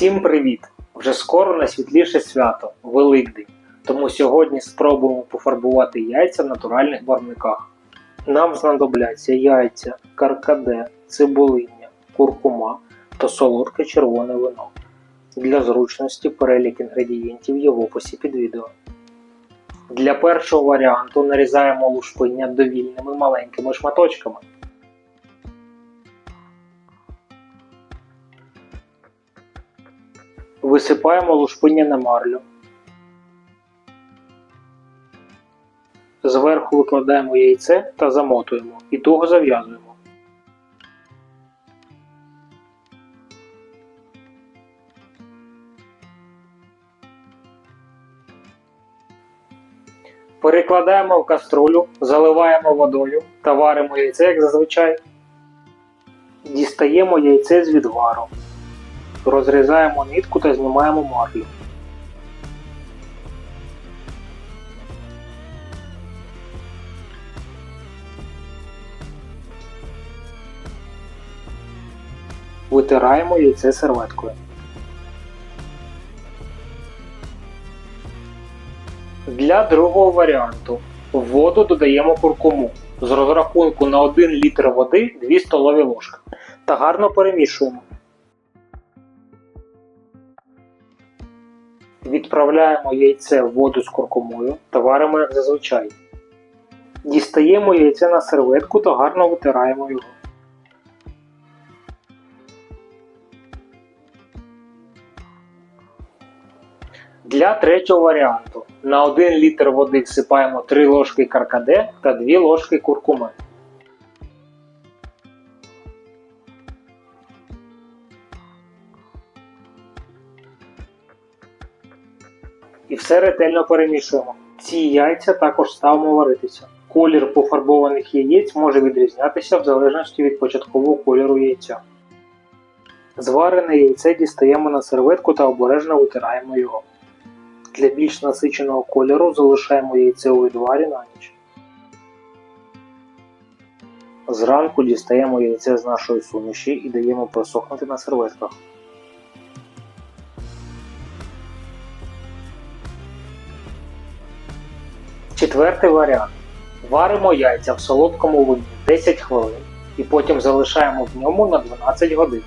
Всім привіт! Вже скоро найсвітліше свято Великдень. Тому сьогодні спробуємо пофарбувати яйця в натуральних барвниках. Нам знадобляться яйця, каркаде, цибулиння, куркума та солодке червоне вино. Для зручності перелік інгредієнтів є в описі під відео. Для першого варіанту нарізаємо лушпиння довільними маленькими шматочками. Висипаємо лушпиння на марлю. Зверху викладаємо яйце та замотуємо і туго зав'язуємо. Перекладаємо в каструлю, заливаємо водою та варимо яйце, як зазвичай. Дістаємо яйце з відвару. Розрізаємо нитку та знімаємо марлю. Витираємо яйце серветкою. Для другого варіанту в воду додаємо куркуму з розрахунку на 1 літр води 2 столові ложки та гарно перемішуємо. Відправляємо яйце в воду з куркумою та варимо як зазвичай. Дістаємо яйце на серветку та гарно витираємо його. Для третього варіанту на 1 літр води всипаємо 3 ложки каркаде та 2 ложки куркуми. І все ретельно перемішуємо. Ці яйця також ставимо варитися. Колір пофарбованих яєць може відрізнятися в залежності від початкового кольору яйця. Зварене яйце дістаємо на серветку та обережно витираємо його. Для більш насиченого кольору залишаємо яйце у відварі на ніч. Зранку дістаємо яйце з нашої суміші і даємо просохнути на серветках. Четвертий варіант. Варимо яйця в солодкому вині 10 хвилин і потім залишаємо в ньому на 12 годин.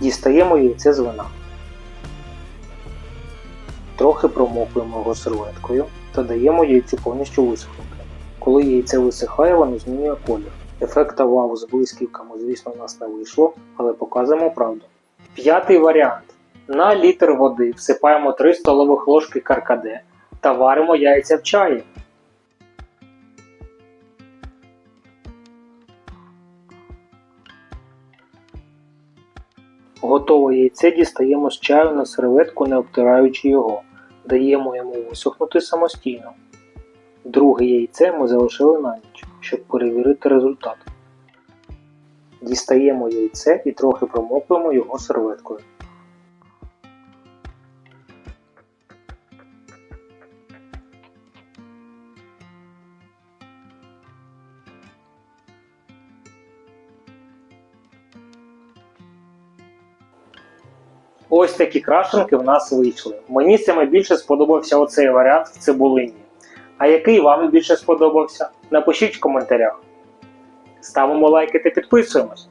Дістаємо яйце з вина. Трохи промокуємо його серветкою та даємо яйцю повністю висохнути. Коли яйце висихає, воно змінює колір. Ефекта вау з блисківками, звісно, у нас не вийшло, але показуємо правду. П'ятий варіант. На літр води всипаємо 3 столових ложки каркаде та варимо яйця в чаї. Готове яйце дістаємо з чаю на серветку, не обтираючи його. Даємо йому висохнути самостійно. Друге яйце ми залишили на ніч, щоб перевірити результат. Дістаємо яйце і трохи промокуємо його серветкою. Ось такі крашенки в нас вийшли. Мені саме більше сподобався оцей варіант в цибулині. А який вам більше сподобався? Напишіть в коментарях. Ставимо лайки та підписуємось.